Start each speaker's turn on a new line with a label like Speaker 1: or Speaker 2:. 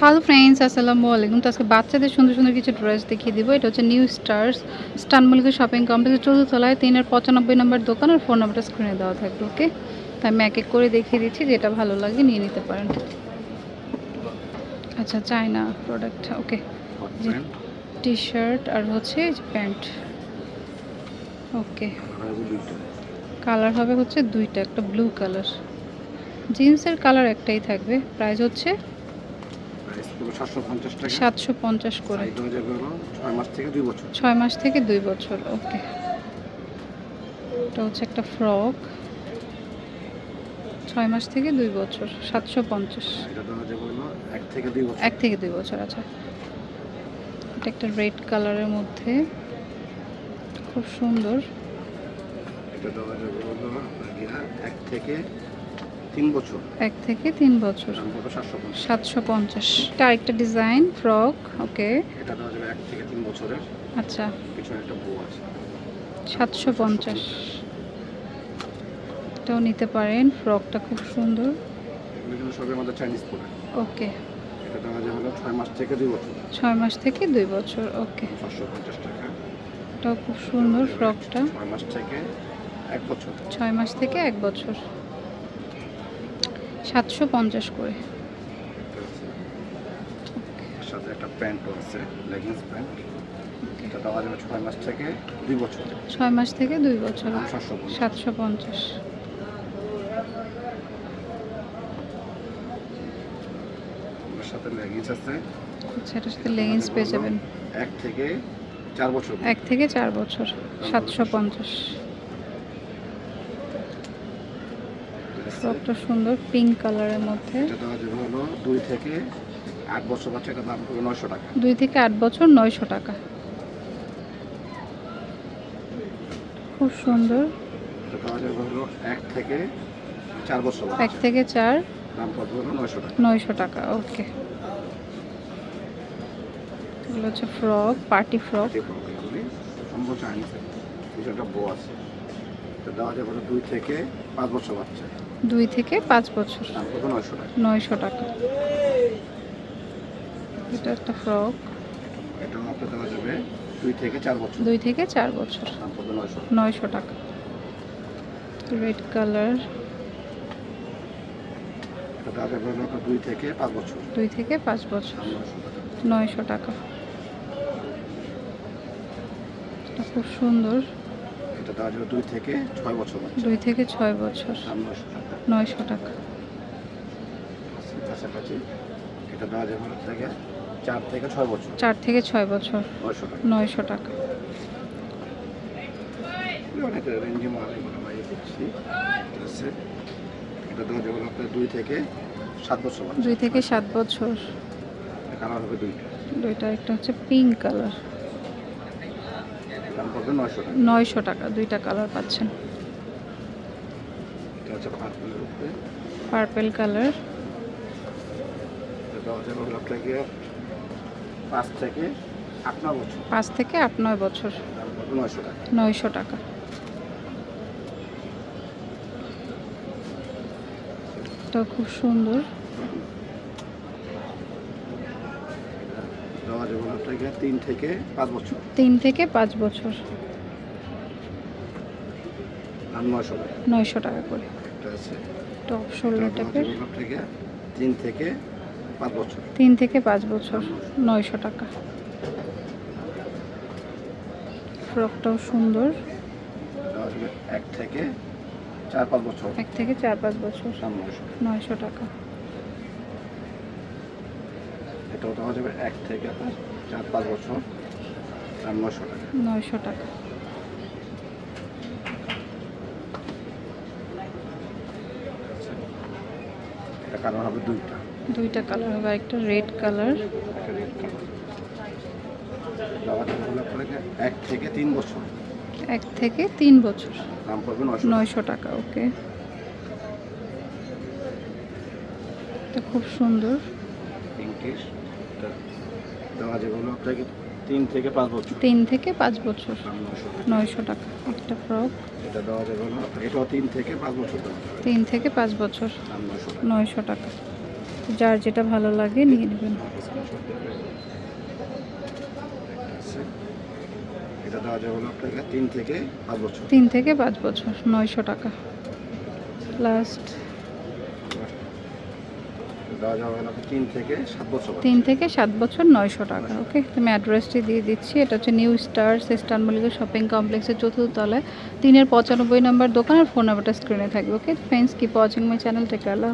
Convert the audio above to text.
Speaker 1: Hello friends আসসালামু আলাইকুম। তো আজকে বাচ্চাদের সুন্দর সুন্দর কিছু ড্রেস দেখিয়ে দিব। এটা হচ্ছে নিউ স্টার্স স্টান মলিকা শপিং কমপ্লেক্স চতুর্থলায় তিনের পঁচানব্বই নম্বর দোকান আর ফোন নাম্বারটা স্ক্রিনে দেওয়া থাকবে ওকে তাই আমি এক এক করে দেখিয়ে দিচ্ছি যেটা ভালো লাগে নিয়ে নিতে পারেন। আচ্ছা China product okay. T shirt আর হচ্ছে প্যান্ট ওকে কালার হবে হচ্ছে দুইটা একটা ব্লু কালার জিন্সের কালার একটাই থাকবে। প্রাইস হচ্ছে
Speaker 2: সাতশো পঞ্চাশ
Speaker 1: করে।
Speaker 2: হয়ে ছয় মাস থেকে দুই বছর।
Speaker 1: ছয় মাস থেকে দুই বছর ওকে। এটা হচ্ছে একটা ফ্রক। ছয় মাস থেকে দুই বছর সাতশো পঞ্চাশ।
Speaker 2: হলো এক থেকে দুই বছর।
Speaker 1: আচ্ছা। এটা একটা রেড কালারের মধ্যে। খুব সুন্দর।
Speaker 2: এক থেকে তিন বছর।
Speaker 1: এক থেকে তিন বছর।
Speaker 2: সাতশো পঞ্চাশ।
Speaker 1: এটা আরেকটা ডিজাইন ফ্রক ওকে।
Speaker 2: এটা দেওয়া যাবে এক থেকে তিন বছরের।
Speaker 1: আচ্ছা।
Speaker 2: পিছনে একটা বউ আছে।
Speaker 1: সাতশো পঞ্চাশ। এটাও নিতে পারেন ফ্রকটা খুব সুন্দর।
Speaker 2: এগুলো সবই আমাদের চাইনিজ প্রোডাক্ট
Speaker 1: ওকে।
Speaker 2: এটা দেওয়া যাবে হলো ছয় মাস থেকে দুই বছর।
Speaker 1: ছয় মাস থেকে দুই বছর ওকে।
Speaker 2: সাতশো পঞ্চাশ টাকা।
Speaker 1: এটাও খুব সুন্দর ফ্রকটা।
Speaker 2: ছয় মাস থেকে এক বছর।
Speaker 1: ছয় মাস থেকে এক বছর। সাতশো পঞ্চাশ করে।
Speaker 2: সাথে একটা প্যান্টও আছে লেগিংস প্যান্ট। এটা দেওয়া যাবে ছয় মাস থেকে দুই বছর।
Speaker 1: ছয় মাস থেকে দুই বছর।
Speaker 2: সাতশো পঞ্চাশ। সাথে লেগিংস আছে।
Speaker 1: আচ্ছা এটার সাথে লেগিংস পেয়ে যাবেন।
Speaker 2: এক থেকে চার বছর।
Speaker 1: এক থেকে চার বছর সাতশো পঞ্চাশ। ফ্রকটা সুন্দর পিঙ্ক কালারের মধ্যে।
Speaker 2: দুই থেকে আট বছর বাচ্চা এটা দাম পড়বে নয়শো টাকা।
Speaker 1: দুই থেকে আট বছর নয়শো টাকা। খুব সুন্দর।
Speaker 2: এক থেকে চার বছর
Speaker 1: এক থেকে চার
Speaker 2: দাম পড়বে নয়শো টাকা।
Speaker 1: নয়শো টাকা ওকে। এগুলো হচ্ছে ফ্রক পার্টি ফ্রক।
Speaker 2: সম্ভব চাইনিজ একটা বউ আছে। দেওয়া হলো দুই থেকে পাঁচ বছর বাচ্চা।
Speaker 1: দুই থেকে পাঁচ বছর।
Speaker 2: নয়শো টাকা।
Speaker 1: নয়শো টাকা। এটা একটা ফ্রক।
Speaker 2: এটা আপনার দেওয়া যাবে দুই থেকে চার বছর।
Speaker 1: দুই থেকে চার বছর।
Speaker 2: নয়শো
Speaker 1: টাকা। রেড কালার
Speaker 2: দুই থেকে পাঁচ বছর।
Speaker 1: দুই থেকে পাঁচ বছর।
Speaker 2: নয়শো টাকা।
Speaker 1: নয়শো টাকা। এটা খুব সুন্দর।
Speaker 2: এটা দেওয়া যাবে দুই থেকে ছয় বছর
Speaker 1: দুই থেকে ছয় বছর।
Speaker 2: নয়শো টাকা। কাছাকাছি এটা দেওয়া যাবে থেকে চার থেকে ছয় বছর।
Speaker 1: চার থেকে ছয় বছর।
Speaker 2: নয়শো টাকা। অনেক রেঞ্জে মাল এটা দেওয়া যাবে হলো আপনার দুই থেকে সাত বছর
Speaker 1: দুই থেকে সাত বছর।
Speaker 2: কালার হবে দুইটা।
Speaker 1: দুইটা একটা হচ্ছে পিঙ্ক কালার
Speaker 2: নয়শো টাকা।
Speaker 1: দুইটা কালার পাচ্ছেন।
Speaker 2: এটা
Speaker 1: পার্পেল কালার।
Speaker 2: এটা পাঁচ থেকে আট নয় বছর।
Speaker 1: পাঁচ থেকে আট নয় বছর।
Speaker 2: নয়শো টাকা।
Speaker 1: নয়শো টাকা। খুব সুন্দর।
Speaker 2: যাবে আপনাকে তিন থেকে পাঁচ বছর?
Speaker 1: তিন থেকে পাঁচ বছর।
Speaker 2: দাম নয়শো টাকা।
Speaker 1: নয়শো টাকা করে।
Speaker 2: আছে।
Speaker 1: টপ
Speaker 2: হলো আপনাকে তিন থেকে পাঁচ বছর।
Speaker 1: তিন থেকে পাঁচ বছর। নয়শো টাকা। ফ্রকটাও সুন্দর।
Speaker 2: এক থেকে চার পাঁচ বছর।
Speaker 1: এক থেকে চার পাঁচ বছর।
Speaker 2: নয়শো
Speaker 1: নয়শো টাকা
Speaker 2: এটাও দেওয়া যাবে এক থেকে আপনার চার পাঁচ বছর নয়শো টাকা।
Speaker 1: নয়শো টাকা।
Speaker 2: কালার হবে দুইটা।
Speaker 1: দুইটা কালার হবে একটা রেড কালার
Speaker 2: এক থেকে তিন বছর।
Speaker 1: এক থেকে তিন বছর।
Speaker 2: দাম পড়বে নয়শো
Speaker 1: টাকা। ওকে। এটা খুব সুন্দর।
Speaker 2: পিঙ্কিশ এটা দেওয়া যাবে হলো আপনাকে তিন থেকে পাঁচ বছর।
Speaker 1: তিন থেকে পাঁচ বছর।
Speaker 2: নয়শো টাকা
Speaker 1: একটা ফ্রক
Speaker 2: এটা দেওয়া যাবে হলো এটাও তিন থেকে পাঁচ বছর
Speaker 1: তিন থেকে পাঁচ বছর।
Speaker 2: নয়শো টাকা।
Speaker 1: যার যেটা ভালো লাগে নিয়ে নেবেন।
Speaker 2: স্ক্রিনশট দেবে আছে। এটা দেওয়া যাবে হলো আপনাকে তিন থেকে পাঁচ বছর।
Speaker 1: তিন থেকে পাঁচ বছর নয়শো টাকা। লাস্ট
Speaker 2: দেওয়া যাবে হলো আপনার তিন থেকে সাত বছর
Speaker 1: নয়শো টাকা ওকে? আমি অ্যাড্রেসটি দিয়ে দিচ্ছি এটা হচ্ছে new star eastern Mallika shopping কমপ্লেক্সের চতুর্থ তলায় তিনের পঁচানব্বই নম্বর দোকান আর ফোন নাম্বারটা স্ক্রিনে থাকবে okay? Friends keep watching my channel থেকে আল্লাহ